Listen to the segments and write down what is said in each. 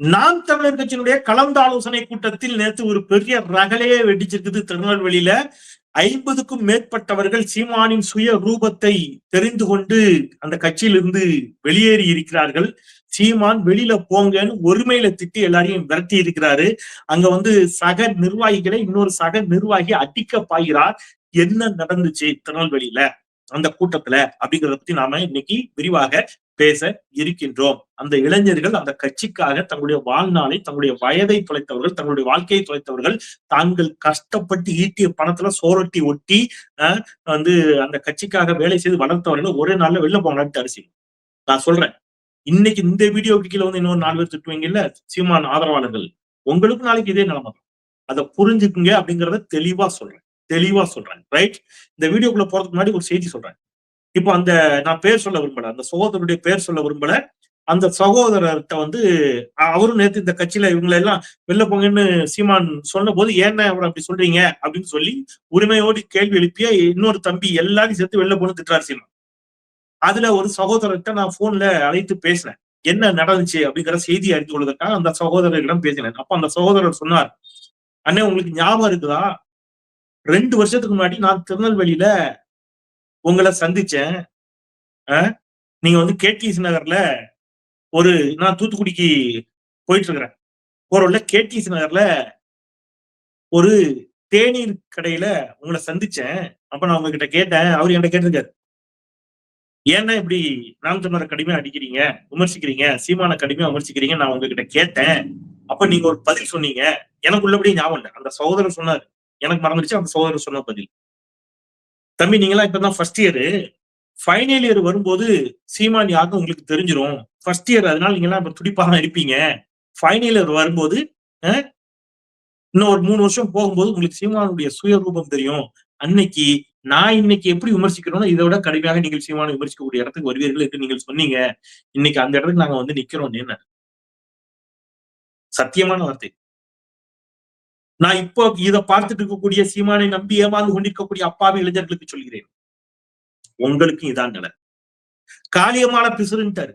நாம் தமிழர் கட்சியினுடைய கலந்தாலோசனை கூட்டத்தில் நேற்று ஒரு பெரிய ரகலையே வெடிச்சிருக்குது திருநெல்வேலியில. ஐம்பதுக்கும் மேற்பட்டவர்கள் சீமானின் சுய ரூபத்தை தெரிந்து கொண்டு அந்த கட்சியிலிருந்து வெளியேறி இருக்கிறார்கள். சீமான் வெளியில போங்கன்னு ஒருமையில திட்டி எல்லாரையும் விரட்டி இருக்கிறாரு. அங்க வந்து சக நிர்வாகிகளை இன்னொரு சக நிர்வாகி அடிக்க பாய்கிறார் என்ன நடந்துச்சு திருநெல்வேலியில? அந்த கூட்டத்துல அப்படிங்கறத பத்தி நாம இன்னைக்கு விரிவாக பேச இருக்கின்றோம். அந்த இளைஞர்கள் அந்த கட்சிக்காக தங்களுடைய வாழ்நாளை தங்களுடைய வயதை தொலைத்தவர்கள் தங்களுடைய வாழ்க்கையை தொலைத்தவர்கள் தாங்கள் கஷ்டப்பட்டு ஈட்டிய பணத்துல சோரட்டி ஒட்டி வந்து அந்த கட்சிக்காக வேலை செய்து வளர்த்தவர்கள் ஒரே நாள்ல வெளில போனாட்டு அரிசி. நான் சொல்றேன். இன்னைக்கு இந்த வீடியோக்கு கீழே வந்து இன்னொரு நாலு பேர் திட்டுவீங்கல்ல சீமான் ஆதரவாளர்கள். உங்களுக்கு நாளைக்கு இதே நிலைமை தான். அதை புரிஞ்சுக்குங்க அப்படிங்கறத தெளிவா சொல்றேன். தெளிவா சொல்றாங்க ரைட் இந்த வீடியோக்குள்ள போறதுக்கு முன்னாடி ஒரு செய்தி சொல்றேன் இப்போ அந்த நான் பேர் சொல்ல விரும்பல அந்த சகோதரருடைய பேர் சொல்ல விரும்பல. அந்த சகோதரர்கிட்ட வந்து அவரும் நேற்று இந்த கட்சியில இவங்களை எல்லாம் வெளில போங்கன்னு சீமான் சொன்ன போது ஏன்னா அவர் அப்படி சொல்றீங்க? அப்படின்னு சொல்லி உரிமையோடு கேள்வி எழுப்பிய இன்னொரு தம்பி எல்லாரையும் சேர்த்து வெளில போன திட்டார் சீமான். அதுல ஒரு சகோதரர்கிட்ட நான் போன்ல அழைத்து பேசினேன். என்ன நடந்துச்சு? அப்படிங்கிற செய்தி அறிந்து கொள்வதற்காக அந்த சகோதரரிடம் பேசினேன். அப்ப அந்த சகோதரர் சொன்னார் அண்ணே உங்களுக்கு ஞாபகம் இருக்குதா? ரெண்டு வருஷத்துக்கு முன்னாடி நான் திருநெல்வேலியில உங்களை சந்திச்சேன். நீங்க வந்து கேடிஎஸ் நகர்ல ஒரு நான் தூத்துக்குடிக்கு போயிட்டு இருக்கிறேன் போறவுள்ள கேடிஎஸ் நகர்ல ஒரு தேநீர் கடையில உங்களை சந்திச்சேன். அப்ப நான் உங்ககிட்ட கேட்டேன். அவர் என்கிட்ட கேட்டிருக்காரு. ஏன்னா இப்படி நாம் தமிழரை கடுமையா அடிக்கிறீங்க? விமர்சிக்கிறீங்க? சீமான கடுமையா விமர்சிக்கிறீங்க நான் உங்ககிட்ட கேட்டேன். அப்ப நீங்க ஒரு பதில் சொன்னீங்க. எனக்கு ஞாபகம் இல்லை. அந்த சகோதரர் சொன்னாரு. எனக்கு மறந்துடுச்சு அந்த சோதனை சொன்ன பதில். தம்பி நீங்களாம் இப்பதான் ஃபர்ஸ்ட் இயரு ஃபைனல் இயர் வரும்போது சீமான் யாருக்கும் உங்களுக்கு தெரிஞ்சிடும் ஃபர்ஸ்ட் இயர் அதனால நீங்க எல்லாம் இப்ப துடிப்பாக இருப்பீங்க. ஃபைனல் இயர் வரும்போது இன்னும் ஒரு மூணு வருஷம் போகும்போது உங்களுக்கு சீமானுடைய சுயரூபம் தெரியும். அன்னைக்கு நான் இன்னைக்கு எப்படி விமர்சிக்கிறோம்னா இதை விட கடுமையாக நீங்கள் சீமான விமர்சிக்கக்கூடிய இடத்துக்கு வருவீர்கள் என்று நீங்கள் சொன்னீங்க. இன்னைக்கு அந்த இடத்துக்கு நாங்க வந்து நிக்கிறோம் என்ன சத்தியமான வார்த்தை. நான் இப்போ இதை பார்த்துட்டு இருக்கக்கூடிய சீமானை நம்பி ஏமாந்து கொண்டிருக்கக்கூடிய அப்பாவி இளைஞர்களுக்கு சொல்கிறேன். உங்களுக்கும் இதான் நிலை. காளியமான பிசுருன்ட்டாரு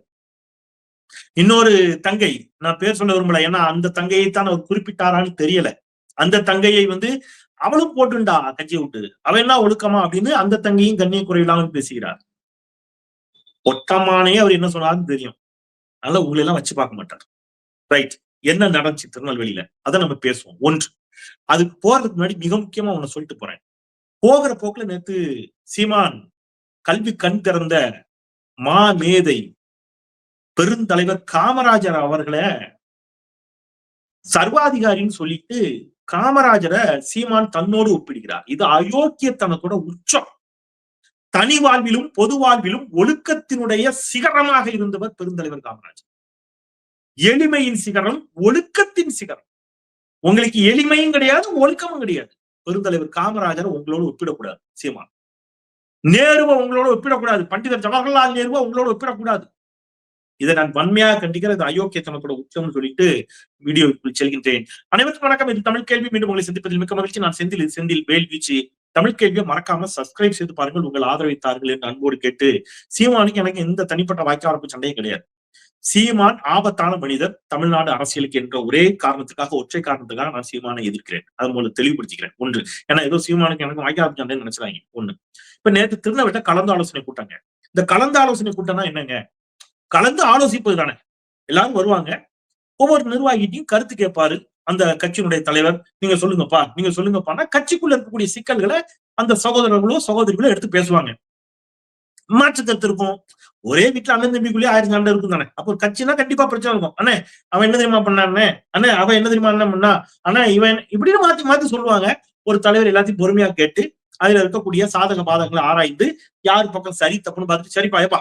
இன்னொரு தங்கை நான் பேர் சொல்ல விரும்பல ஏன்னா அந்த தங்கையை தான் அவர் குறிப்பிட்டாரான்னு தெரியல. அந்த தங்கையை வந்து அவளும் போட்டுண்டா கட்சியை விட்டு. அவ என்ன ஒழுக்கமா அப்படின்னு அந்த தங்கையும் கண்ணிய குறையில்லாமல் பேசுகிறார். ஒட்டமானே அவர் என்ன சொன்னாருன்னு தெரியும். அதனால உங்களை எல்லாம் வச்சு பார்க்க மாட்டார். ரைட் என்ன நடந்துச்சு திருநெல்வேலியில? அதை நம்ம பேசுவோம். ஒன்று அதுக்கு போறதுக்கு முன்னாடி மிக முக்கியமா உன்னை சொல்லிட்டு போறேன். போகிற போக்குல நேத்து சீமான் கல்வி கண் திறந்த மா மேதை பெருந்தலைவர் காமராஜர் அவர்களை சர்வாதிகாரின்னு சொல்லிட்டு காமராஜரை சீமான் தன்னோடு ஒப்பிடுகிறார். இது அயோக்கியத்தனத்தோட உச்சம். தனி வாழ்விலும் பொது வாழ்விலும் ஒழுக்கத்தினுடைய சிகரமாக இருந்தவர் பெருந்தலைவர் காமராஜர். எளிமையின் சிகரம் ஒழுக்கத்தின் சிகரம். உங்களுக்கு எளிமையும் கிடையாது ஒழுக்கமும் கிடையாது. பெருந்தலைவர் காமராஜர் உங்களோட ஒப்பிடக்கூடாது சீமான். நேருவை உங்களோட ஒப்பிடக்கூடாது பண்டிதர் ஜவஹர்லால் நேருவை உங்களோட ஒப்பிடக்கூடாது. இதை நான் வன்மையாக கண்டிக்கிற இது அயோக்கியத்தனத்தோட உச்சம்னு சொல்லிட்டு வீடியோக்குள் செல்கின்றேன். அனைவருக்கும் வணக்கம் இது தமிழ் கேள்வி மீண்டும் உங்களை சந்திப்பதில் மிக்க மகிழ்ச்சி. நான் செந்தில் செந்தில் வேல் வீச்சு. தமிழ் கேள்வியை மறக்காம சப்ஸ்கிரைப் செய்து பாருங்கள் உங்கள் ஆதரவைத்தார்கள் என்று அன்போடு கேட்டு சீமானுக்கு எனக்கு எந்த தனிப்பட்ட வாய்க்காரப்பு சண்டையும் கிடையாது. சீமான் ஆபத்தான மனிதர் தமிழ்நாடு அரசியலுக்கு என்ற ஒரே காரணத்துக்காக ஒற்றை காரணத்துக்காக நான் சீமானை எதிர்க்கிறேன். அதன் மூலம் தெளிவுபடுத்திக்கிறேன். ஒன்று ஏன்னா ஏதோ சீமானுக்கு எனக்கு வாய்க்காரப்பு நினைச்சாங்க ஒண்ணு இப்ப நேற்று திருநெல்வேலிட்ட கலந்து ஆலோசனை கூட்டாங்க. இந்த கலந்து ஆலோசனை கூட்டம்னா என்னங்க? கலந்து ஆலோசிப்பது தானே. எல்லாரும் வருவாங்க. ஒவ்வொரு நிர்வாகிட்டையும் கருத்து கேட்பாரு. அந்த கட்சியினுடைய தலைவர் நீங்க சொல்லுங்கப்பா நீங்க சொல்லுங்கப்பான்னா கட்சிக்குள்ள இருக்கக்கூடிய சிக்கல்களை அந்த சகோதரர்களோ சகோதரிகளோ எடுத்து பேசுவாங்க. மாற்று கருத்து இருக்கும் ஒரே வீட்டுல அண்ணன் தம்பிக்குள்ளே ஆயிரம் சண்டை இருக்கும் தானே. அப்போ கட்சினா கண்டிப்பா பிரச்சனை இருக்கும். அண்ணே அவன் என்ன தெரியுமா பண்ணானே அண்ணே அவன் என்ன தெரியுமா என்ன பண்ணா? அண்ணா இவன் இப்படின்னு மாத்தி மாத்தி சொல்லுவாங்க. ஒரு தலைவர் எல்லாத்தையும் பொறுமையா கேட்டு அதுல இருக்கக்கூடிய சாதக பாதகங்களை ஆராய்ந்து யார் பக்கம் சரி தப்புன்னு பார்த்துட்டு சரிப்பா ஏப்பா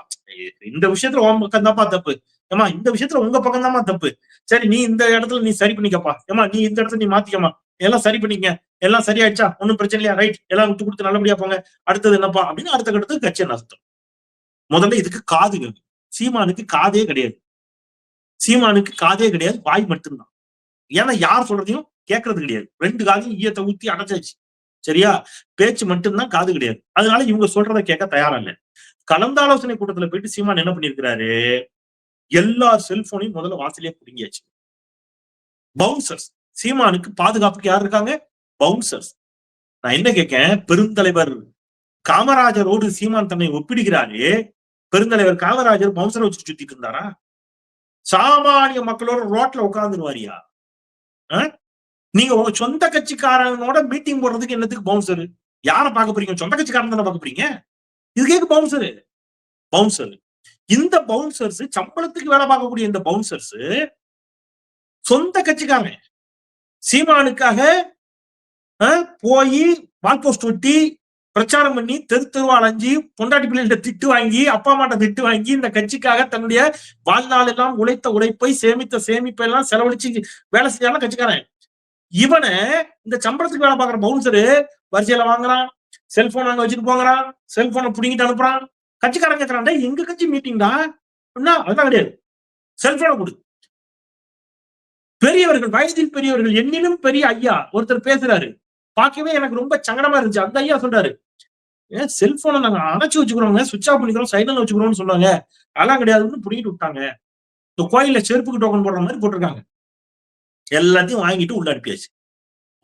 இந்த விஷயத்துல உன் பக்கம் தான்ப்பா தப்பு. ஏமா இந்த விஷயத்துல உங்க பக்கம் தான்மா தப்பு. சரி நீ இந்த இடத்துல நீ சரி பண்ணிக்கப்பா. ஏமா நீ இந்த இடத்துல நீ மாத்திக்கமா எல்லாம் சரி பண்ணிக்க. எல்லாம் சரியாயிடுச்சா? ஒன்னும் பிரச்சனை இல்லையா? ரைட் எல்லாம் விட்டு கொடுத்து நல்லபடியா போங்க. அடுத்தது என்னப்பா? அப்படின்னு அடுத்த கட்டத்துக்கு கட்சியை நசுத்தம் முதல்ல இதுக்கு காது வேணும் சீமானுக்கு காதே கிடையாது. சீமானுக்கு காதே கிடையாது. வாய் மட்டும்தான். ஏன்னா யார் சொல்றதையும் கேட்கறது கிடையாது. ரெண்டு காதையும் ஈயத்தை ஊத்தி அடைச்சாச்சு. சரியா? பேச்சு மட்டும்தான் காது கிடையாது. அதனால இவங்க சொல்றதை கேட்க தயாரா இல்லை. கலந்தாலோசனை கூட்டத்துல போயிட்டு சீமான் என்ன பண்ணிருக்கிறாரு எல்லா செல்போனையும் முதல்ல வாசலே புடுங்கியாச்சு. பவுன்சர்ஸ் சீமானுக்கு பாதுகாப்புக்கு யார் இருக்காங்க? பவுன்சர்ஸ் நான் என்ன கேட்கேன்? பெருந்தலைவர் காமராஜரோடு சீமான் தன்னை ஒப்பிடுகிறாரு பெருந்தலைவர் காமராஜர் பவுன்சரை வச்சு சுத்திட்டு இருந்தாரா? சாமானிய மக்களோட ரோட்ல உட்காந்துருவாரியா நீங்க உங்க சொந்த கட்சிக்காரனோட மீட்டிங் போடுறதுக்கு என்னத்துக்கு பவுன்சர்? யாரை பார்க்க போறீங்க? சொந்த கட்சிக்காரன் தானே பார்க்க போறீங்க? இது கேக்கு பவுன்சரு? இந்த பவுன்சர்ஸ் சம்பளத்துக்கு வேலை பார்க்கக்கூடிய இந்த பவுன்சர்ஸ் சொந்த கட்சிக்காரன். சீமானுக்காக போய் வால் போஸ்ட் ஒட்டி பிரச்சாரம் பண்ணி தெரு தெருவா அலைஞ்சி பொண்டாட்டி பிள்ளைகிட்ட திட்டு வாங்கி அப்பா அம்மாட்ட திட்டு வாங்கி இந்த கட்சிக்காக தன்னுடைய வாழ்நாள் எல்லாம் உழைத்த உழைப்பை சேமித்த சேமிப்பை எல்லாம் செலவழிச்சு வேலை செஞ்சாலும் கட்சிக்காரன். இவனை இந்த சம்பளத்துக்கு வேலை பாக்குற பவுன்சரு வரிசையில வாங்குறான் செல்போன் அங்க வச்சுட்டு போங்கிறான் செல்போனை புடிங்கிட்டு அனுப்புறான். கட்சிக்காரன் கேட்கறான்டா எங்க கட்சி மீட்டிங்டா? அதுதான் கிடையாது. செல்போனை கொடு. பெரியவர்கள் வயதில் பெரியவர்கள் என்னிலும் பெரிய ஐயா ஒருத்தர் பேசுறாரு. பார்க்கவே எனக்கு ரொம்ப சங்கடமா இருந்துச்சு. அந்த ஐயா சொல்றாரு ஏன் செல்போனை நாங்க அணைச்சு வச்சுக்கிறோங்க சுவிச் ஆஃப் பண்ணிக்கிறோம் சைலண்ட் வச்சுக்கிறோம்னு சொன்னாங்க. அதெல்லாம் கிடையாதுன்னு புடிங்கிட்டு விட்டாங்க. இந்த கோயில்ல செருப்புக்கு டோக்கன் போடுற மாதிரி போட்டிருக்காங்க. எல்லாத்தையும் வாங்கிட்டு உள்ள அனுப்பியாச்சு.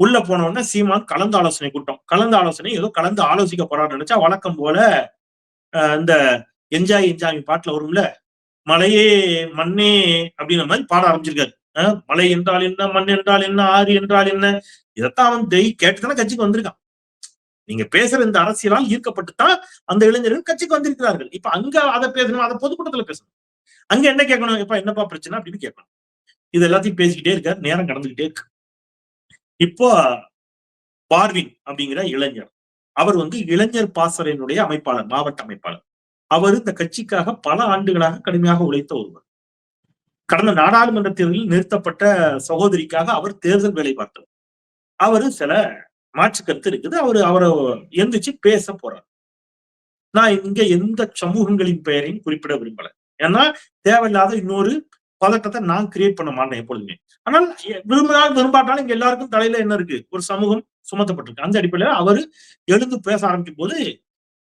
உள்ள போன உடனே சீமான் கலந்து ஆலோசனை கூட்டம். கலந்து ஆலோசனை ஏதோ கலந்து ஆலோசிக்க போறான்னு நினைச்சா வழக்கம் போல இந்த என்ஜாய் என்ஜாய் பாட்டுல வரும்ல மலையே மண்ணே அப்படின்ற மாதிரி பாட ஆரம்பிச்சிருக்காரு. மலை என்றால் என்ன மண் என்றால் என்ன ஆறு என்றால் என்ன? இதைத்தான் அவன் தெய் கேட்டுதானே கட்சிக்கு வந்திருக்கான். நீங்க பேசுற இந்த அரசியலால் ஈர்க்கப்பட்டுத்தான் அந்த இளைஞர்கள் கட்சிக்கு வந்திருக்கிறார்கள். இப்ப அங்க அதை பேசணும் அதை பொதுக்கூட்டத்துல பேசணும். அங்க என்ன கேட்கணும்? இப்ப என்னப்பா பிரச்சனை அப்படின்னு கேட்கணும். இது எல்லாத்தையும் பேசிக்கிட்டே இருக்காரு நேரம் கடந்துகிட்டே இருக்கு. இப்போ பார்வின் அப்படிங்கிற இளைஞர் அவர் வந்து இளைஞர் பாசறையினுடைய அமைப்பாளர் மாவட்ட அமைப்பாளர். அவர் இந்த கட்சிக்காக பல ஆண்டுகளாக கடுமையாக உழைத்த ஒருவர். கடந்த நாடாளுமன்ற தேர்தலில் நிறுத்தப்பட்ட சகோதரிக்காக அவர் தேர்தல் வேலை பார்த்தார் அவரு சில மாற்று கருத்து இருக்குது. அவரு அவரை எந்திரிச்சு பேச போறார். நான் இங்க எந்த சமூகங்களின் பெயரையும் குறிப்பிட விரும்பல. ஏன்னா தேவையில்லாத இன்னொரு பதட்டத்தை நான் கிரியேட் பண்ண மாட்டேன் எப்பொழுதுமே. ஆனால் விரும்பினாலும் விரும்பாட்டாலும் இங்க எல்லாருக்கும் தலையில என்ன இருக்கு? ஒரு சமூகம் சுமத்தப்பட்டிருக்கு. அந்த அடிப்படையில அவரு எழுந்து பேச ஆரம்பிக்கும் போது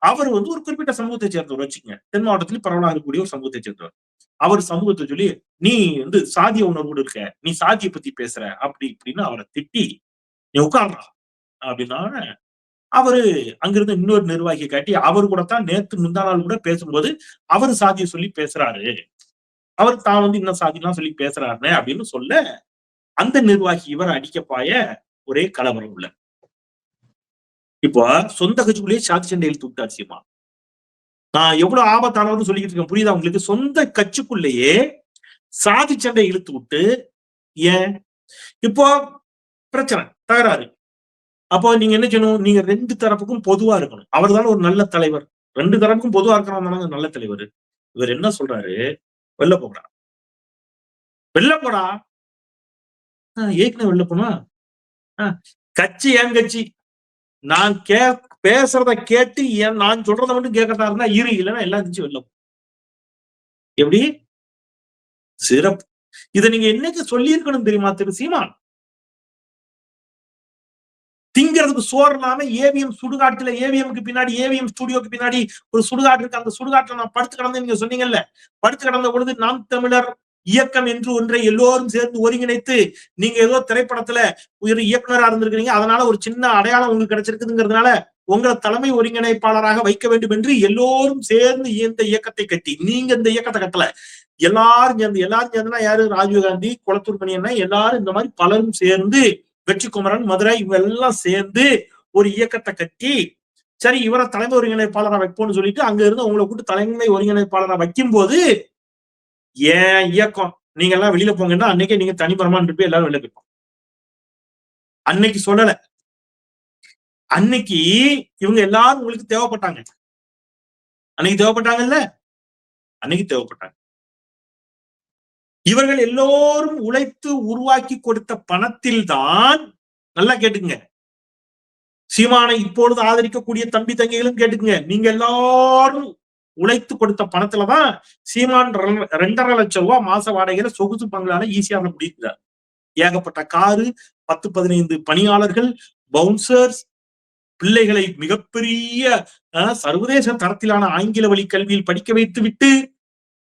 அவர் வந்து ஒரு குறிப்பிட்ட சமூகத்தை சேர்ந்தவர் வச்சுக்கங்க. தென் மாவட்டத்தில் பரவலாக இருக்கக்கூடிய ஒரு சமூகத்தை சேர்ந்தவர். அவர் சமூகத்தை சொல்லி நீ வந்து சாதிய உணர்வோடு இருக்க நீ சாதியை பத்தி பேசுற அப்படி இப்படின்னு அவரை திட்டி நீ உட்காடுறா அப்படின்னா அவரு அங்கிருந்து இன்னொரு நிர்வாகியை காட்டி அவர் கூட தான் நேத்து முந்தா நாள் கூட பேசும்போது அவர் சாதியை சொல்லி பேசுறாரு. அவர் தான் வந்து இன்னும் சாதிலாம் சொல்லி பேசுறாருன்னு அப்படின்னு சொல்ல அந்த நிர்வாகி இவர் அடிக்கப்பாய ஒரே கலவரம் உள்ள. இப்போ சொந்த கட்சிக்குள்ளேயே சாதி சண்டை இழுத்து விட்டார் சீமா நான் எவ்வளவு ஆபத்தானவர்னு சொல்லிக்கிட்டு இருக்கேன் புரியுதா உங்களுக்கு? சொந்த கட்சிக்குள்ளேயே சாதி சண்டை இழுத்து விட்டு ஏன்? இப்போ பிரச்சனை தகராறு. அப்போ நீங்க என்ன செய்யணும்? நீங்க ரெண்டு தரப்புக்கும் பொதுவா இருக்கணும். அவர் தான் ஒரு நல்ல தலைவர். ரெண்டு தரப்புக்கும் பொதுவா இருக்கிறவங்க நல்ல தலைவர். இவர் என்ன சொல்றாரு? வெளில போகடா வெளில போடா. ஏற்கனவே வெளில போனா? கட்சி என் கட்சி? நான் கே பேசுறத கேட்டு என் நான் சொல்றத மட்டும் கேட்கறதா இருந்தா இரு இல்லைன்னா எல்லாம் இருந்துச்சு வெல்லும் எப்படி? சிறப்பு. இதை நீங்க என்னைக்கு சொல்லியிருக்கணும் தெரியுமா திரு சீமான்? திங்கிறதுக்கு சோறு இல்லாம ஏவிஎம் சுடுகாட்டுல ஏவிஎம்க்கு பின்னாடி ஏவிஎம் ஸ்டுடியோக்கு பின்னாடி ஒரு சுடுகாட்டு இருக்கு. அந்த சுடுகாட்டுல நான் படுத்து கிடந்து நீங்க சொன்னீங்கல்ல. படுத்து கிடந்த பொழுது நாம் தமிழர் இயக்கம் என்று ஒன்றை எல்லோரும் சேர்ந்து ஒருங்கிணைத்து நீங்க ஏதோ திரைப்படத்துல ஒரு இயக்குனரா இருந்திருக்கிறீங்க அதனால ஒரு சின்ன அடையாளம் உங்களுக்கு கிடைச்சிருக்குதுங்கிறதுனால உங்களை தலைமை ஒருங்கிணைப்பாளராக வைக்க வேண்டும் என்று எல்லோரும் சேர்ந்து இந்த இயக்கத்தை கட்டி நீங்க இந்த இயக்கத்தை கட்டல. எல்லாரும் சேர்ந்து எல்லாரும் சேர்ந்துனா யாரு? ராஜீவ்காந்தி குளத்தூர் மணியன்னா எல்லாரும் இந்த மாதிரி பலரும் சேர்ந்து வெற்றி குமரன் மதுரை இவெல்லாம் சேர்ந்து ஒரு இயக்கத்தை கட்டி சரி இவரை தலைமை ஒருங்கிணைப்பாளராக வைப்போம்னு சொல்லிட்டு அங்க இருந்து உங்களை கூட்டு தலைமை ஒருங்கிணைப்பாளராக வைக்கும் போது ஏன் இயக்கம்? நீங்க எல்லாம் வெளியில போங்கன்னா அன்னைக்கே நீங்க தனிபரமான்னு போய் எல்லாரும் வெளில போய்ப்போம் அன்னைக்கு சொல்லல. அன்னைக்கு இவங்க எல்லாரும் உங்களுக்கு தேவைப்பட்டாங்க. அன்னைக்கு தேவைப்பட்டாங்கல்ல? அன்னைக்கு தேவைப்பட்டாங்க. இவர்கள் எல்லோரும் உழைத்து உருவாக்கி கொடுத்த பணத்தில் தான் நல்லா கேட்டுக்குங்க. சீமானை இப்பொழுது ஆதரிக்கக்கூடிய தம்பி தங்கைகளும் கேட்டுக்குங்க. நீங்க எல்லாரும் உழைத்து கொடுத்த பணத்துலதான் சீமான் ரெண்டரை லட்சம் ரூபாய் மாச வாடகையில சொகுசு பங்களால ஈஸியா முடிக்கிறார். ஏகப்பட்ட காரு பத்து பதினைந்து பணியாளர்கள் பவுன்சர்ஸ் பிள்ளைகளை மிகப்பெரிய சர்வதேச தரத்திலான ஆங்கில வழி கல்வியில் படிக்க வைத்து விட்டு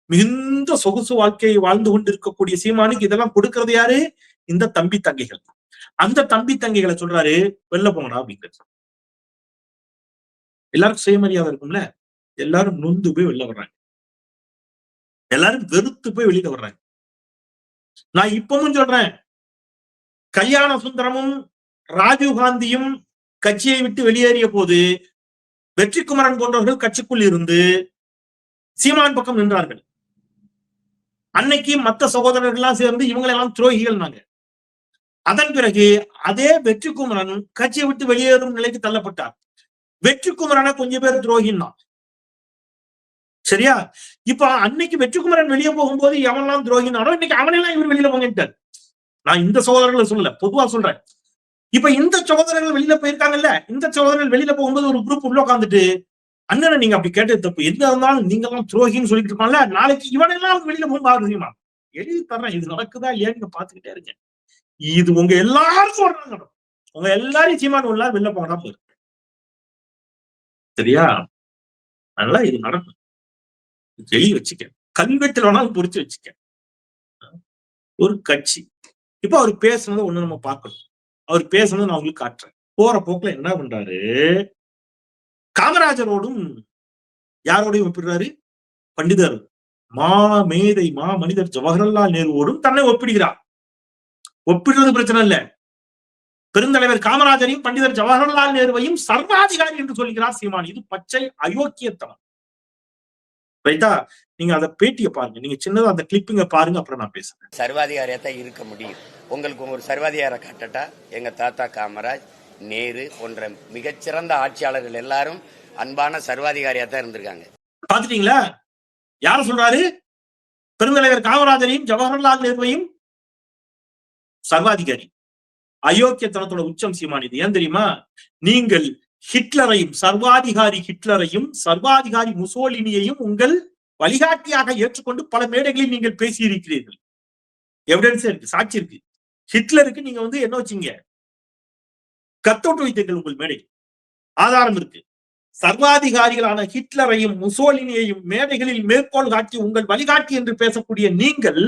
மிகுந்த சொகுசு வாழ்க்கையை வாழ்ந்து கொண்டிருக்கக்கூடிய சீமானுக்கு இதெல்லாம் கொடுக்கறது யாரு? இந்த தம்பி தங்கைகள் அந்த தம்பி தங்கைகளை சொல்றாரு வெளில போங்கடா அப்படிங்கிறது எல்லாருக்கும் சுயமரியாதை இருக்கும்ல? எல்லாரும் நொந்து போய் வெளில வர்றாங்க. எல்லாரும் வெறுத்து போய் வெளியில வர்றாங்க. நான் இப்பவும் சொல்றேன். கல்யாண சுந்தரமும் ராஜீவ் காந்தியும் கட்சியை விட்டு வெளியேறிய போது வெற்றிக்குமரன் போன்றவர்கள் கட்சிக்குள் இருந்து சீமான் பக்கம் நின்றார்கள். அன்னைக்கு மத்த சகோதரர்கள்லாம் சேர்ந்து இவங்களெல்லாம் துரோகிகள் நாங்க. அதன் பிறகு அதே வெற்றிக்குமரன் கட்சியை விட்டு வெளியேறும் நிலைக்கு தள்ளப்பட்டார். வெற்றிக்குமரனை கொஞ்சம் பேர் துரோகின்னா சரியா? இப்ப அன்னைக்கு வெற்றிக்குமரன் வெளியே போகும்போது எவன்லாம் துரோகினானோ இன்னைக்கு அவனெல்லாம் இவர் வெளியில போங்கிட்டார் நான் இந்த சகோதரர்களை சொல்லல பொதுவா சொல்றேன். இப்ப இந்த சகோதரர்கள் வெளியில போயிருக்காங்கல்ல இந்த சகோதரர்கள் வெளியில போகும்போது ஒரு குரூப் உள்ள உட்காந்துட்டு அண்ணனை நீங்க அப்படி கேட்டது தப்பு. எந்த இருந்தாலும் நீங்க எல்லாம் துரோகின்னு சொல்லிட்டு இருப்பான்ல நாளைக்கு இவனெல்லாம் வெளியில போகும்போது தெரியுமா? எழுதி தர்றேன். இது நடக்குதா ஏன்னு பாத்துக்கிட்டே இருக்கேன் இது உங்க எல்லாருக்கும் சொல்றாங்க. உங்க எல்லாரையும் சீமான் உள்ள வெளில போனா போயிருக்கு சரியா? அதனால இது நடக்கும். எழுதி வச்சுக்க கல்வெட்டுல வேணாலும் பொறிச்சு வச்சுக்க ஒரு கட்சி. இப்ப அவர் பேசுனதை ஒண்ணு நம்ம பார்க்கணும். அவர் பேசுனதை நான் உங்களுக்கு காட்டுறேன். போற போக்குல என்ன பண்றாரு? காமராஜரோடும் யாரோடையும் ஒப்பிடுறாரு? பண்டிதர் மா மேதை மா மனிதர் ஜவஹர்லால் நேருவோடும் தன்னை ஒப்பிடுகிறார். ஒப்பிடுறது பிரச்சனை இல்ல. பெருந்தலைவர் காமராஜரையும் பண்டிதர் ஜவஹர்லால் நேருவையும் சர்வாதிகாரி என்று சொல்கிறார் சீமான். இது பச்சை அயோக்கியத்தனம். ரைட்டா நீங்க அந்த பேட்டியை பாருங்க. நீங்க சின்னதா அந்த கிளிப்பிங்க பாருங்க அப்புறம் நான் பேசுறேன். சர்வாதிகாரியா தான் இருக்க முடியும். உங்களுக்கு ஒரு சர்வாதிகார காட்டட்டா எங்க தாத்தா காமராஜ் நேரு போன்ற மிகச்சிறந்த ஆட்சியாளர்கள் எல்லாரும் அன்பான சர்வாதிகாரியா தான் இருந்திருக்காங்க. பாத்துட்டீங்களா யார சொல்றாரு? பெருந்தலைவர் காமராஜரையும் ஜவஹர்லால் நேருவையும் சர்வாதிகாரி. அயோக்கியத்தனத்தோட உச்சம் சீமான் இது. ஏன் தெரியுமா? நீங்கள் ஹிட்லரையும் சர்வாதிகாரி ஹிட்லரையும் சர்வாதிகாரி முசோலினியையும் உங்கள் வழிகாட்டியாக ஏற்றுக்கொண்டு பல மேடைகளில் நீங்கள் பேசியிருக்கிறீர்கள். எவிடன்ஸ் இருக்கு சாட்சி இருக்கு. ஹிட்லருக்கு நீங்க வந்து என்ன வச்சீங்க? கத்தோட்டு வைத்தீர்கள் உங்கள் மேடை ஆதாரம் இருக்கு. சர்வாதிகாரிகளான ஹிட்லரையும் முசோலினியையும் மேடைகளில் மேற்கோள் காட்டி உங்கள் வழிகாட்டி என்று பேசக்கூடிய நீங்கள்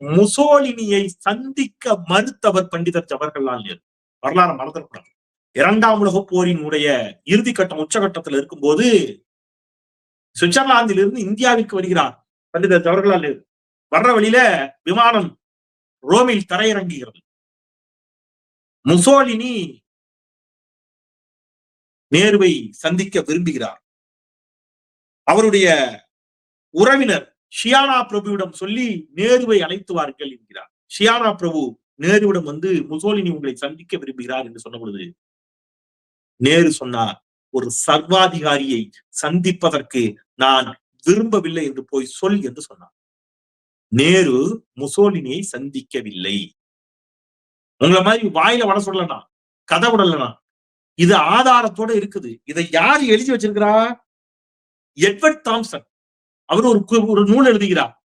முசோலினியை சந்திக்க மறுத்தவர் பண்டிதர் ஜவஹர்லால் நேரு. வரலாறு மறந்துடக்கூடாது. இரண்டாம் உலக போரினுடைய இறுதி கட்டம் உச்சகட்டத்தில் இருக்கும்போது சுவிட்சர்லாந்திலிருந்து இந்தியாவிற்கு வருகிறார். பண்டிதர் ஜவஹர்லால் நேரு. வர்ற வழியில விமானம் ரோமில் தரையிறங்குகிறது. முசோலினி நேருவை சந்திக்க விரும்புகிறார். அவருடைய உறவினர் ஷியானா பிரபுவிடம் சொல்லி நேருவை அழைத்துவார்கள் என்கிறார். ஷியானா பிரபு நேருவிடம் வந்து முசோலினி உங்களை சந்திக்க விரும்புகிறார் என்று சொன்ன பொழுது நேரு சொன்னார் ஒரு சர்வாதிகாரியை சந்திப்பதற்கு நான் விரும்பவில்லை என்று போய் சொல் என்று சொன்னார். நேரு முசோலினியை சந்திக்கவில்லை. உங்களை மாதிரி வாயில வட சொல்லலனா கதை விடலனா இது ஆதாரத்தோட இருக்குது. இதை யார் எழுதி வச்சிருக்கிறா? Edward Thomson. அவர் ஒரு கு- ஒரு நூல் எழுதுகிறார்.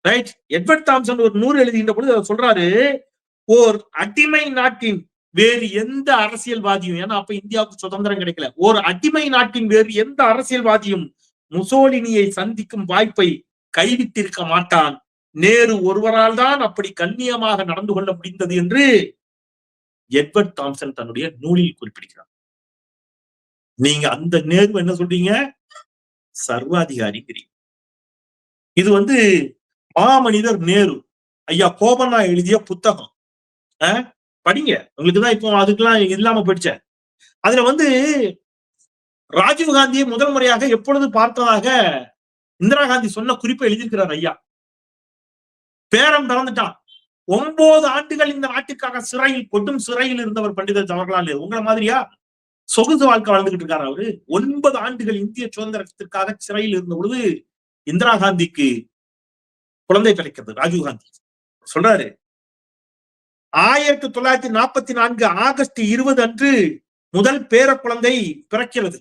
ரைட்? எட்வர்ட் தாம்சன் ஒரு நூல் எழுதுகின்ற பொழுது அவர் சொல்றாரு ஓர் அடிமை நாட்டின் வேறு எந்த அரசியல்வாதியும் ஏன்னா அப்ப இந்தியாவுக்கு சுதந்திரம் கிடைக்கல. ஒரு அடிமை நாட்டின் வேறு எந்த அரசியல்வாதியும் முசோலினியை சந்திக்கும் வாய்ப்பை கைவிட்டிருக்க மாட்டான். நேரு ஒருவரால் தான் அப்படி கண்ணியமாக நடந்து கொள்ள முடிந்தது என்று எட்வர்ட் தாம்சன் தன்னுடைய நூலில் குறிப்பிடுகிறார். நீங்க அந்த நேரு என்ன சொல்றீங்க? சர்வாதிகாரிங்கிறீங்க. இது வந்து மாமனிதர் நேரு. ஐயா கோபனா எழுதிய புத்தகம். அஹ், படிங்க. உங்களுக்கு தான் இப்போ அதுக்கெல்லாம் இல்லாம போயிடுச்ச. அதுல வந்து ராஜீவ் காந்தியை முதல் முறையாக எப்பொழுது பார்த்ததாக இந்திரா காந்தி சொன்ன குறிப்பை எழுதியிருக்கிறார் ஐயா. பேரம் பிறந்துட்டான். ஒன்பது ஆண்டுகள் இந்த நாட்டுக்காக சிறையில் கொட்டும் சிறையில் இருந்தவர் பண்டிதர் ஜவஹர்லால் நேரு. உங்களை மாதிரியா? சொகுசு வாழ்க்கை வாழ்ந்துகிட்டு இருக்காரு அவரு. ஒன்பது ஆண்டுகள் இந்திய சுதந்திரத்திற்காக சிறையில் இருந்த பொழுது இந்திரா காந்திக்கு குழந்தை பிறக்கிறது ராஜீவ் காந்தி. சொல்றாரு ஆயிரத்தி தொள்ளாயிரத்தி நாற்பத்தி நான்கு ஆகஸ்ட் இருபது அன்று முதல் பேர குழந்தை பிறக்கிறது.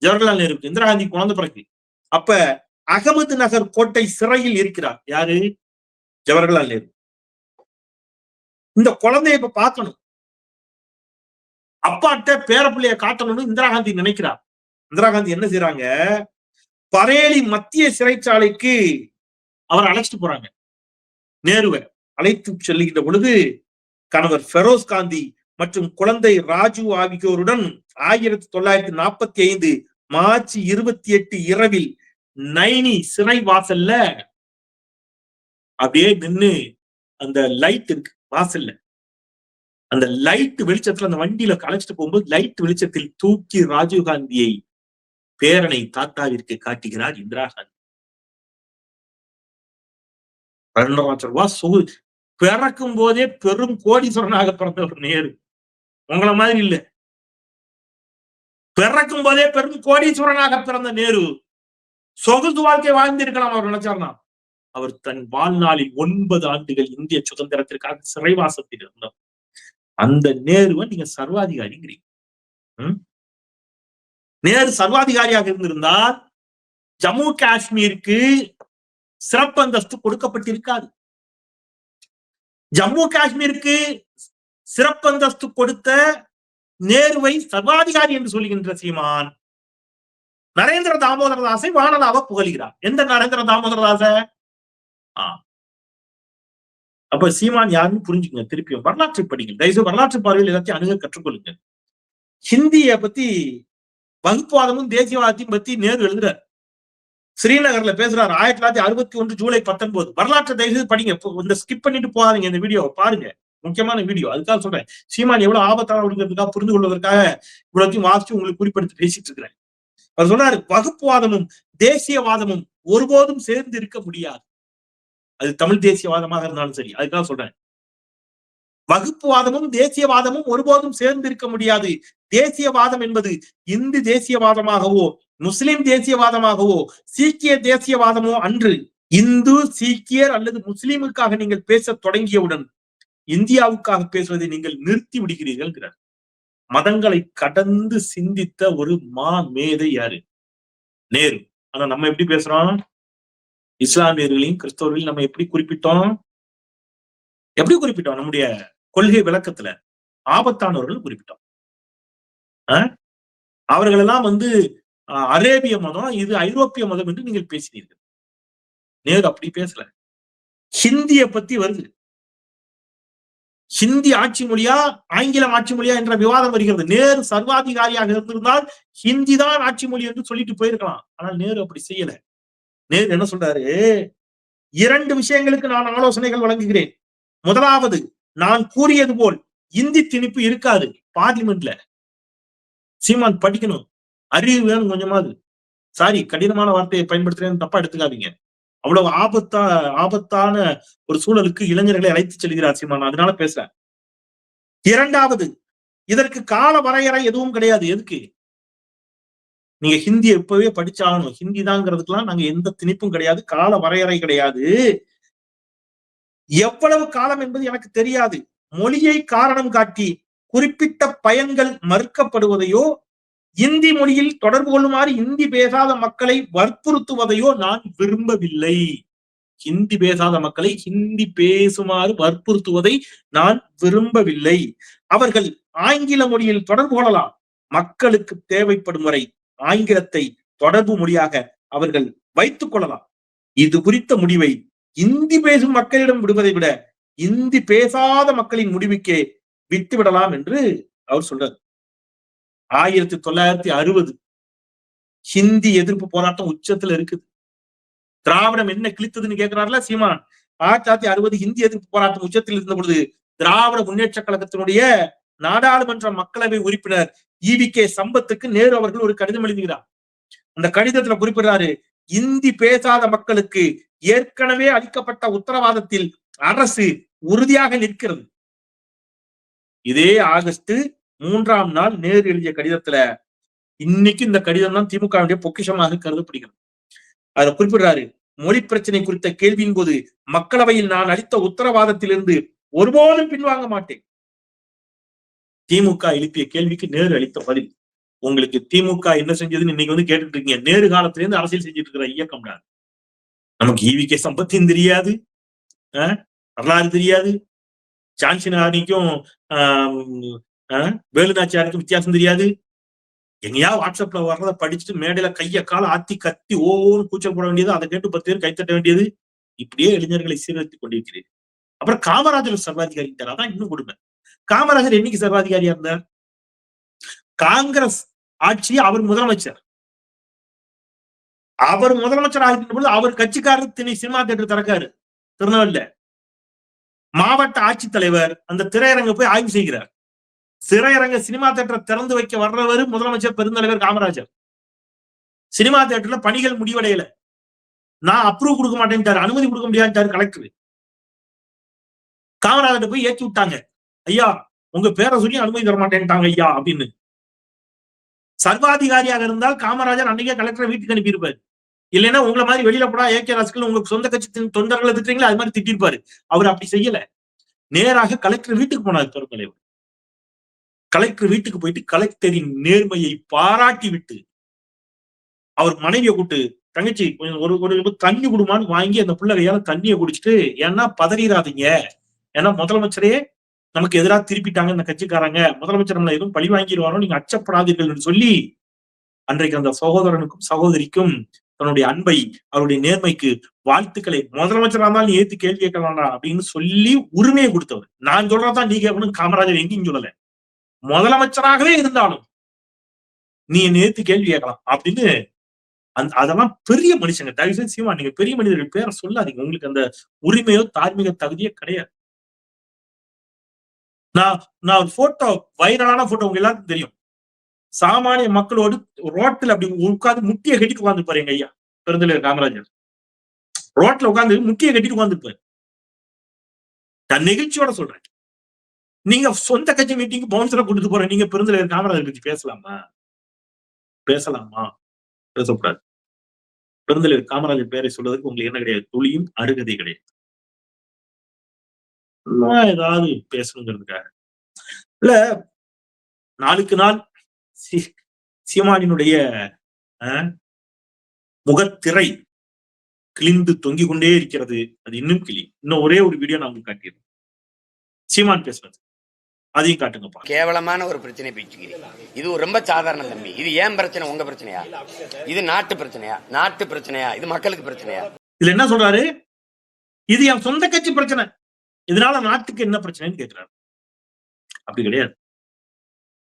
ஜவஹர்லால் நேருக்கு இந்திரா காந்தி குழந்தை பிறகு அப்ப அகமது நகர் கோட்டை சிறையில் இருக்கிறார். யாரு? ஜவஹர்லால் நேரு. இந்த குழந்தைய இப்ப பார்க்கணும். அப்பாட்ட பேரப்பிள்ளைய காட்டணும்னு இந்திரா காந்தி நினைக்கிறார். இந்திரா காந்தி என்ன செய்யறாங்க பரேலி மத்திய சிறைச்சாலைக்கு அவர் அழைச்சிட்டு போறாங்க. நேருவை. அழைத்து செல்லுகின்ற பொழுது கணவர் ஃபெரோஸ் காந்தி மற்றும் குழந்தை ராஜு ஆகியோருடன் ஆயிரத்தி தொள்ளாயிரத்தி நாற்பத்தி ஐந்து மார்ச் இருபத்தி எட்டு இரவில் நைனி சிறை வாசல்ல அப்படியே நின்னு அந்த லைட் இருக்கு வாசல்ல. அந்த லைட் வெளிச்சத்துல அந்த வண்டியில கலைச்சிட்டு போகும்போது லைட் வெளிச்சத்தில் தூக்கி ராஜீவ் காந்தியை பேரனை தாத்தாவிற்கு காட்டுகிறார் இந்திரா காந்தி. பிறக்கும் போதே பெரும் கோடீஸ்வரனாக பிறந்தவர் நேரு. உங்களை மாதிரி இல்லை. பிறக்கும் போதே பெரும் கோடீஸ்வரனாக பிறந்த நேரு. சொகுசு வாழ்க்கை வாழ்ந்திருக்கலாம் அவர் நினைச்சார்னா அவர் தன் வாழ்நாளில் ஒன்பது ஆண்டுகள் இந்திய சுதந்திரத்திற்காக சிறைவாசத்தில் இருந்தார். அந்த நேருவை நீங்க சர்வாதிகாரிங்கிறீங்க. நேரு சர்வாதிகாரியாக இருந்திருந்தால் ஜம்மு காஷ்மீருக்கு சிறப்பு அந்தஸ்து கொடுக்கப்பட்டிருக்காது. ஜம்மு காஷ்மீருக்கு சிறப்பந்தஸ்து கொடுத்த நேருவை சர்வாதிகாரி என்று சொல்லுகின்ற சீமான் நரேந்திர தாமோதரதாசை வானலாவ புகழ்கிறார். எந்த நரேந்திர தாமோதரதாச ஆ. அப்ப சீமான் யாருன்னு புரிஞ்சுங்க திருப்பியும் வரலாற்றை படிங்க தயவுசெய்து வரலாற்று பார்வையில் எல்லாத்தையும் அணுக கற்றுக்கொள்ளுங்க ஹிந்திய பத்தி வகுப்புவாதமும் தேசியவாதத்தையும் பத்தி நேரு எழுதுறாரு. ஸ்ரீநகர்ல பேசுறாரு. ஆயிரத்தி தொள்ளாயிரத்தி அறுபத்தி ஒன்று ஜூலை பத்தொன்பது. வரலாற்று தயவு படிங்க. இந்த ஸ்கிப் பண்ணிட்டு போகாதீங்க இந்த வீடியோ பாருங்க. முக்கியமான வீடியோ அதுக்காக சொல்றேன். சீமான் எவ்வளவு ஆபத்தான அப்படிங்கிறதுக்காக புரிந்து கொள்வதற்காக இவ்வளத்தையும் வாசிச்சு உங்களுக்கு குறிப்பிடுத்து பேசிட்டு இருக்கிறேன். அவர் சொன்னாரு வகுப்புவாதமும் தேசியவாதமும் ஒருபோதும் சேர்ந்து இருக்க முடியாது. அது தமிழ் தேசியவாதமாக இருந்தாலும் சரி. அதுக்காக சொல்றேன். வகுப்புவாதமும் தேசியவாதமும் ஒருபோதும் சேர்ந்து இருக்க முடியாது. தேசியவாதம் என்பது இந்து தேசியவாதமாகவோ முஸ்லிம் தேசியவாதமாகவோ சீக்கிய தேசியவாதமோ அன்று இந்து சீக்கியர் அல்லது முஸ்லிமுக்காக நீங்கள் பேசத் தொடங்கியவுடன் இந்தியாவுக்காக பேசுவதை நீங்கள் நிறுத்தி விடுகிறீர்கள் மதங்களை கடந்து சிந்தித்த ஒரு மா மேதை யாரு? நேரு. ஆனா நம்ம எப்படி பேசுறோம்? இஸ்லாமியர்களையும் கிறிஸ்தவர்களையும் நம்ம எப்படி குறிப்பிட்டோம்? எப்படி குறிப்பிட்டோம்? நம்முடைய கொள்கை விளக்கத்துல ஆபத்தானவர்கள் குறிப்பிட்டோம். அவர்களெல்லாம் வந்து அஹ், அரேபிய மதம் இது ஐரோப்பிய மதம் என்று நீங்கள் பேசினீர்கள். நேரு அப்படி பேசல. ஹிந்திய பத்தி வருது. ஹிந்தி ஆட்சி மொழியா ஆங்கிலம் ஆட்சி மொழியா என்ற விவாதம் வருகிறது. நேரு சர்வாதிகாரியாக இருந்திருந்தால் ஹிந்தி தான் ஆட்சி மொழி என்று சொல்லிட்டு போயிருக்கலாம். ஆனால் நேரு அப்படி செய்யல. நேரு என்ன சொல்றாரு? இரண்டு விஷயங்களுக்கு நான் ஆலோசனைகள் வழங்குகிறேன். முதலாவது நான் கூறியது போல் இந்தி திணிப்பு இருக்காது. பார்லிமெண்ட்ல. சீமான் படிக்கணும். அறிவு வேணும் கொஞ்சமாவது. சாரி கடினமான வார்த்தையை பயன்படுத்துறேன்னு தப்பா எடுத்துக்காதீங்க. அவ்வளவு ஆபத்தா ஆபத்தான ஒரு சூழலுக்கு இளைஞர்களை அழைத்து செல்கிறார் சீமான். அதனால பேசுறேன். இரண்டாவது இதற்கு கால வரையறை எதுவும் கிடையாது. எதுக்கு? நீங்க ஹிந்தியை இப்பவே படிச்சாகணும். ஹிந்தி தாங்கிறதுக்கெல்லாம் நாங்க எந்த திணிப்பும் கிடையாது. கால வரையறை கிடையாது. எவ்வளவு காலம் என்பது எனக்கு தெரியாது. மொழியை காரணம் காட்டி குறிப்பிட்ட பயன்கள் மறுக்கப்படுவதையோ இந்தி மொழியில் தொடர்பு கொள்ளுமாறு இந்தி பேசாத மக்களை வற்புறுத்துவதையோ நான் விரும்பவில்லை. ஹிந்தி பேசாத மக்களை ஹிந்தி பேசுமாறு வற்புறுத்துவதை நான் விரும்பவில்லை. அவர்கள் ஆங்கில மொழியில் தொடர்பு கொள்ளலாம். மக்களுக்கு தேவைப்படும் வரை ஆங்கிலத்தை தொடர்பு மொழியாக அவர்கள் வைத்துக் கொள்ளலாம். இது குறித்த முடிவை இந்தி பேசும் மக்களிடம் விடுவதை விட இந்தி பேசாத மக்களின் முடிவுக்கே விட்டு விடலாம் என்று அவர் சொல்றார். ஆயிரத்தி தொள்ளாயிரத்தி அறுபது ஹிந்தி எதிர்ப்பு போராட்டம் உச்சத்துல இருக்குது. திராவிடம் என்ன கிழித்ததுன்னு கேட்கிறாருல சீமான். ஆயிரத்தி தொள்ளாயிரத்தி அறுபது ஹிந்தி எதிர்ப்பு போராட்டம் உச்சத்தில் இருந்த பொழுது திராவிட முன்னேற்ற கழகத்தினுடைய நாடாளுமன்ற மக்களவை உறுப்பினர் ஈவி கே சம்பத்துக்கு நேரு அவர்கள் ஒரு கடிதம் எழுதுகிறார். அந்த கடிதத்துல குறிப்பிடுறாரு இந்தி பேசாத மக்களுக்கு ஏற்கனவே அளிக்கப்பட்ட உத்தரவாதத்தில் அரசு உறுதியாக நிற்கிறது. இதே ஆகஸ்ட் மூன்றாம் நாள் நேரு எழுதிய கடிதத்துல இன்னைக்கு இந்த கடிதம் தான் திமுகவுடைய பொக்கிஷமாக கருதப்படுகிறது. அதுல குறிப்பிடுறாரு மொழி பிரச்சனை குறித்த கேள்வியின் போது மக்களவையில் நான் அளித்த உத்தரவாதத்திலிருந்து ஒருபோதும் பின்வாங்க மாட்டேன். திமுக எழுப்பிய கேள்விக்கு நேரு அளித்த பதில் உங்களுக்கு திமுக என்ன செஞ்சதுன்னு இன்னைக்கு வந்து கேட்டுட்டு இருக்கீங்க நேரு காலத்துல இருந்து அரசியல் செஞ்சுட்டு இருக்கிற இயக்கம் நமக்கு ஈவிகே கே தெரியாது வரலாறு தெரியாது சான்சினாரிக்கும் வேலுநாச்சியாருக்கும் வித்தியாசம் தெரியாது. எங்கேயா வாட்ஸ்அப்ல வர்றத படிச்சுட்டு மேடையில கைய கால ஆத்தி கத்தி ஓன்னு கூச்சல் போட வேண்டியது அதை கேட்டு பத்து பேர் கைத்தட்ட வேண்டியது. இப்படியே இளைஞர்களை சீர்திருத்தி கொண்டிருக்கிறீர்கள் அப்புறம் காமராஜர் சர்வாதிகாரி அதான் இன்னும் கொடுமை. காமராஜர் என்னைக்கு சர்வாதிகாரியா இருந்தார்? காங்கிரஸ் ஆட்சி அவர் முதலமைச்சர். அவர் முதலமைச்சர் ஆகின்ற பொழுது அவர் கட்சிக்காரர் திணை சினிமா தேட்டர் திறக்காரு. திருநெல்வேலியில. மாவட்ட ஆட்சித்தலைவர் அந்த திரையரங்க போய் ஆய்வு செய்கிறார். திரையரங்க சினிமா தேட்டரை திறந்து வைக்க வர்றவர் முதலமைச்சர் பெருந்தலைவர் காமராஜர். சினிமா தேட்டர்ல பணிகள் முடிவடையல. நான் அப்ரூவ் கொடுக்க மாட்டேன்ட்டாரு அனுமதி கொடுக்க முடியாதுட்டாரு கலெக்டர் காமராஜர் போய் ஏற்றி விட்டாங்க. ஐயா உங்க பேரை சொல்லி அனுமதி தர மாட்டேன்ட்டாங்க ஐயா அப்படின்னு. சர்வாதிகாரியாக இருந்தால் காமராஜர் அன்னைக்கே கலெக்டரை வீட்டுக்கு அனுப்பியிருப்பாரு. இல்லைன்னா உங்களை மாதிரி வெளியில போனா ஏகே ராஸ்கல் உங்களுக்கு சொந்த கட்சி தொண்டர்களை திட்டுறீங்களா? அது மாதிரி திட்டிருப்பாரு. அவர் அப்படி செய்யல. நேராக கலெக்டர் வீட்டுக்கு போனார் பெருந்தலைவர் கலெக்டர் வீட்டுக்கு போயிட்டு கலெக்டரின் நேர்மையை பாராட்டி விட்டு அவர் மனைவியை கூட்டு தங்கச்சி கொஞ்சம் ஒரு ஒரு தண்ணி குடுமான்னு வாங்கி அந்த பிள்ளை கையால தண்ணியை குடிச்சிட்டு ஏன்னா பதறிடாதீங்க. ஏன்னா முதலமைச்சரே நமக்கு எதிராக திருப்பிட்டாங்க இந்த கட்சிக்காரங்க. முதலமைச்சர் நம்மளை எதுவும் பழி வாங்கிடுவாரோ நீங்க அச்சப்படாதீர்கள் சொல்லி அன்றைக்கு அந்த சகோதரனுக்கும் சகோதரிக்கும் தன்னுடைய அன்பை அவருடைய நேர்மைக்கு வாழ்த்துக்களை முதலமைச்சராக இருந்தாலும் நீ ஏத்து கேள்வி கேட்கலாம்டா அப்படின்னு சொல்லி உரிமையை கொடுத்தவர். நான் சொல்றதான் நீ கேட்கணும் காமராஜர் எங்கேயும் சொல்லல. முதலமைச்சராகவே இருந்தாலும் நீ நேத்து கேள்வி கேட்கலாம் அப்படின்னு அந்த அதெல்லாம் பெரிய மனுஷங்க. தயவு செய்து சீமா நீங்க பெரிய மனிதர்கள் பேரை சொல்லாதீங்க. உங்களுக்கு அந்த உரிமையோ தார்மீக தகுதியோ கிடையாது. நான் நான் போட்டோ வைரலான போட்டோ உங்க எல்லாருக்கும் தெரியும். சாமானிய மக்களோடு ரோட்ல அப்படி உட்கார்ந்து முட்டியை கட்டிட்டு உட்கார்ந்துருப்பாரு எங்க ஐயா. பெருந்தலைவர் காமராஜர். ரோட்ல உட்கார்ந்து முட்டியை கட்டிட்டு உட்கார்ந்துருப்பாரு நான் நெகிழ்ச்சியோட சொல்றேன். நீங்க சொந்த கட்சி மீட்டிங் பவுன்சரை கூட்டிட்டு போற நீங்க பெருந்தலைவர் காமராஜர் பத்தி பேசலாமா? பேசலாமா? பேசக்கூடாது. பெருந்தலைவர் காமராஜர் பேரை சொல்றதுக்கு உங்களுக்கு என்ன கிடையாது? துளியும் அருகதை கிடையாது. ஏதாவது பேசணுங்கிறதுக்காக. இல்ல நாளுக்கு நாள் சீமானினுடைய முகத்திரை கிழிந்து தொங்கிக் கொண்டே இருக்கிறது. அது இன்னும் கிளி. இன்னும் ஒரே ஒரு வீடியோ நான் உங்களுக்கு காட்டிடுறேன். சீமான் பேசுறது அதையும் காட்டுங்கப்பா. கேவலமான ஒரு பிரச்சனை பேச்சுக்கிறீங்க. இது ரொம்ப சாதாரண தம்பி. இது ஏன் பிரச்சனை? உங்க பிரச்சனையா? இது நாட்டு பிரச்சனையா? நாட்டு பிரச்சனையா? இது மக்களுக்கு பிரச்சனையா? இதுல என்ன சொல்றாரு? இது என் சொந்த கட்சி பிரச்சனை. இதனால நாட்டுக்கு என்ன பிரச்சனைன்னு கேக்குறாரு. அப்படி கிடையாது.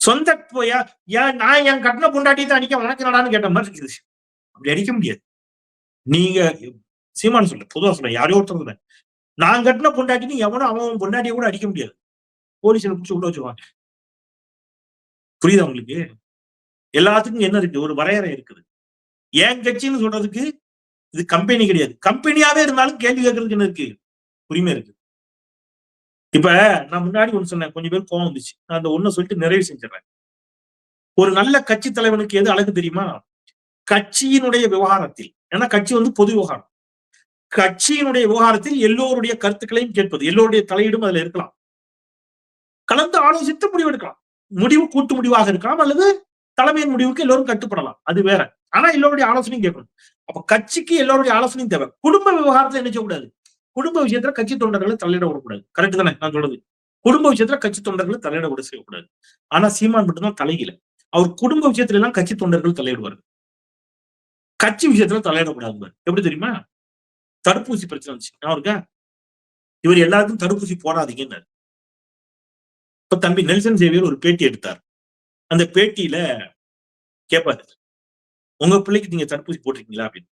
சொந்த போ- ஏன் நான் என் கட்டின பொண்டாட்டி தான் அடிக்க உனக்கு நடான்னு கேட்ட மாதிரி இருக்குது. அப்படி அடிக்க முடியாது. நீங்க சீமான் சொல்ல பொதுவாக சொல்ல யாரையோ ஒருத்தர் சொல்ல நான் கட்டின பொண்டாட்டின்னு எவனும் அவன் பொண்டாட்டியை கூட அடிக்க முடியாது. போலீஸ்ல பிடிச்சி உள்ள வச்சிருவாங்க. புரியுதா உங்களுக்கு? எல்லாத்துக்கும் என்ன இருக்கு? ஒரு வரையறை இருக்குது. என் கட்சின்னு சொல்றதுக்கு இது கம்பெனி கிடையாது. கம்பெனியாவே இருந்தாலும் கேள்வி கேட்கறதுக்கு என்ன இருக்கு? உரிமை இருக்கு. இப்ப நான் முன்னாடி ஒண்ணு சொன்னேன் கொஞ்சம் பேர் கோவம் வந்துச்சு. நான் அந்த ஒண்ணு சொல்லிட்டு நிறைவு செஞ்சிடறேன். ஒரு நல்ல கட்சி தலைவனுக்கு எது அழகு தெரியுமா? கட்சியினுடைய விவகாரத்தில் ஏன்னா கட்சி வந்து பொது விவகாரம். கட்சியினுடைய விவகாரத்தில் எல்லோருடைய கருத்துக்களையும் கேட்பது எல்லோருடைய தலையீடும் அதுல இருக்கலாம். கலந்து ஆலோசித்து முடிவெடுக்கலாம் முடிவு கூட்டு முடிவாக இருக்கலாம் அல்லது தலைமையின் முடிவுக்கு எல்லோரும் கட்டுப்படலாம். அது வேற. ஆனா எல்லோருடைய ஆலோசனையும் கேட்கணும். அப்ப கட்சிக்கு எல்லோருடைய ஆலோசனையும் தேவை. குடும்ப விவகாரத்துல என்ன செய்யக்கூடாது? குடும்ப விஷயத்துல கட்சி தொண்டர்களை தலையிட விடக்கூடாது. கரெக்ட் தானே? நான் சொல்றது. குடும்ப விஷயத்துல கட்சி தொண்டர்களை தலையிட விட செய்யக்கூடாது. ஆனா சீமான் மட்டும்தான் தலையில அவர் குடும்ப விஷயத்துல எல்லாம் கட்சி தொண்டர்கள் தலையிடுவார். கட்சி விஷயத்துல தலையிடக்கூடாது எப்படி தெரியுமா? தடுப்பூசி பிரச்சனை வந்துச்சு. நான் இருக்கா? இவர் எல்லாருக்கும் தடுப்பூசி போடாதீங்கன்னு இப்ப தம்பி நெல்சன் சேவியர் ஒரு பேட்டி எடுத்தார். அந்த பேட்டியில கேட்பாரு உங்க பிள்ளைக்கு நீங்க தடுப்பூசி போட்டிருக்கீங்களா அப்படின்னு.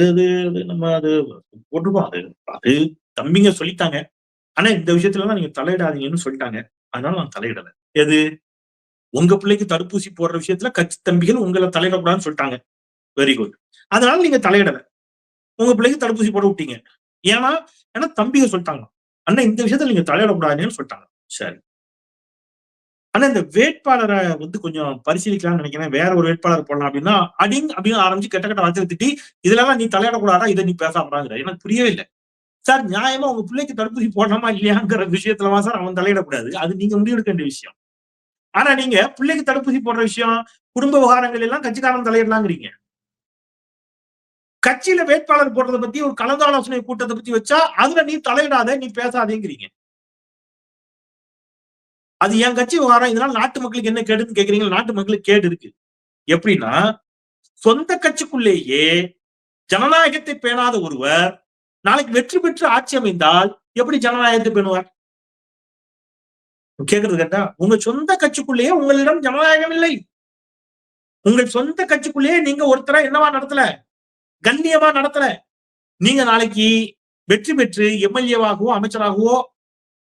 அது அது நம்ம அது போட்டிருப்போம். அது அது தம்பிங்க சொல்லிட்டாங்க. ஆனா இந்த விஷயத்துலலாம் நீங்க தலையிடாதீங்கன்னு சொல்லிட்டாங்க. அதனால நான் தலையிடல. எது? உங்க பிள்ளைக்கு தடுப்பூசி போடுற விஷயத்துல கட்சி தம்பிகள் உங்களை தலையிடக்கூடாதுன்னு சொல்லிட்டாங்க. வெரி குட் அதனால நீங்க தலையிடல. உங்க பிள்ளைக்கு தடுப்பூசி போட விட்டீங்க. ஏன்னா ஏன்னா தம்பிகள் சொல்லிட்டாங்க அண்ணா இந்த விஷயத்துல நீங்க தலையிடக்கூடாதுன்னு சொல்லிட்டாங்க. சரி. ஆனா இந்த வேட்பாளரை வந்து கொஞ்சம் பரிசீலிக்கலாம்னு நினைக்கிறேன். வேற ஒரு வேட்பாளர் போடலாம் அப்படின்னா அடிங் அப்படின்னு ஆரம்பிச்சு கெட்ட கெட்ட வார்த்தை திட்டி இதுலலாம் நீ தலையிடக்கூடாதா? இதை நீ பேசாமடாங்கிற எனக்கு புரியவே இல்லை. சார் நியாயமா உங்க பிள்ளைக்கு தடுப்பூசி போடலாமா? இல்லையாங்கிற விஷயத்துலவா சார் அவன் தலையிடக்கூடாது. அது நீங்க முடிவெடுக்க வேண்டிய விஷயம். ஆனா நீங்க பிள்ளைக்கு தடுப்பூசி போடுற விஷயம் குடும்ப விவகாரங்கள் எல்லாம் கட்சிக்காரன் தலையிடலாங்கிறீங்க. கட்சியில வேட்பாளர் போடுறதை பத்தி ஒரு கலந்தாலோசனை கூட்டத்தை பத்தி வச்சா அதுல நீ தலையிடாத நீ பேசாதேங்கிறீங்க. அது என் கட்சி விவகாரம். இதனால நாட்டு மக்களுக்கு என்ன கேடுன்னு கேக்குறீங்க நாட்டு மக்களுக்கு கேடு இருக்கு. எப்படின்னா சொந்த கட்சிக்குள்ளேயே ஜனநாயகத்தை பேணாத ஒருவர் நாளைக்கு வெற்றி பெற்று ஆட்சி அமைந்தால் எப்படி ஜனநாயகத்தை பேணுவார்? கேக்குறது கேட்டா உங்க சொந்த கட்சிக்குள்ளேயே உங்களிடம் ஜனநாயகம் இல்லை. உங்கள் சொந்த கட்சிக்குள்ளேயே நீங்க ஒருத்தரா என்னவா நடத்தல? கண்ணியமா நடத்தல? நீங்க நாளைக்கு வெற்றி பெற்று எம்எல்ஏவாகவோ அமைச்சராகவோ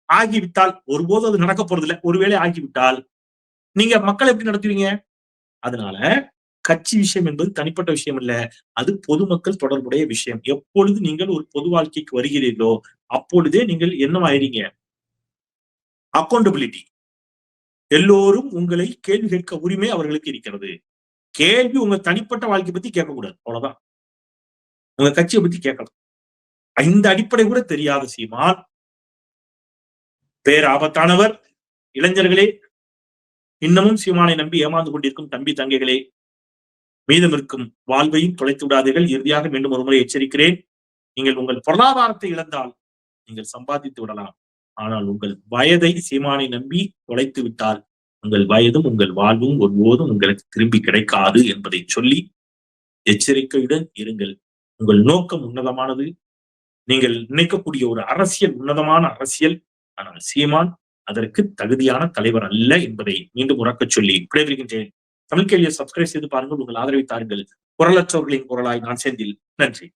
ஆகிவிட்டால் ஒருபோதும் அது நடக்க போறதில்லை. ஒருவேளை ஆகிவிட்டால் நீங்க மக்களை எப்படி நடத்துவீங்க? அதனால கட்சி விஷயம் என்பது தனிப்பட்ட விஷயம் இல்ல அது பொதுமக்கள் தொடர்புடைய விஷயம். எப்பொழுது நீங்கள் ஒரு பொது வாழ்க்கைக்கு வருகிறீர்களோ அப்பொழுதே நீங்கள் என்னவாயிருங்க அக்கௌண்டபிலிட்டி எல்லோரும் உங்களை கேள்வி கேட்க உரிமை அவர்களுக்கு இருக்கிறது. கேள்வி உங்க தனிப்பட்ட வாழ்க்கை பத்தி கேட்கக்கூடாது. அவ்வளவுதான். உங்க கட்சியை பத்தி கேட்கலாம். இந்த அடிப்படை கூட தெரியாத சீமான் பேர் ஆபத்தானவர் இளைஞர்களே இன்னமும் சீமானை நம்பி ஏமாந்து கொண்டிருக்கும் தம்பி தங்கைகளே மீதம் இருக்கும் வாழ்வையும் தொலைத்து விடாதீர்கள். இறுதியாக மீண்டும் ஒருமுறை எச்சரிக்கிறேன். நீங்கள் உங்கள் பொருளாதாரத்தை இழந்தால் நீங்கள் சம்பாதித்து விடலாம். ஆனால் உங்கள் வயதை சீமானை நம்பி தொலைத்து விட்டால் உங்கள் வயதும் உங்கள் வாழ்வும் ஒருபோதும் உங்களுக்கு திரும்பி கிடைக்காது என்பதை சொல்லி எச்சரிக்கையுடன் இருங்கள். உங்கள் நோக்கம் உன்னதமானது. நீங்கள் நினைக்கக்கூடிய ஒரு அரசியல் உன்னதமான அரசியல். ஆனால் சீமான் அதற்கு தகுதியான தலைவர் அல்ல என்பதை மீண்டும் உறக்கச் சொல்லி விடைபெறுகின்றேன். தமிழ் கேள்வியை சப்ஸ்கிரைப் செய்து பாருங்கள் உங்கள் ஆதரவை தாருங்கள் குரலற்றவர்களின் குரலாய் நான் செந்தில். நன்றி.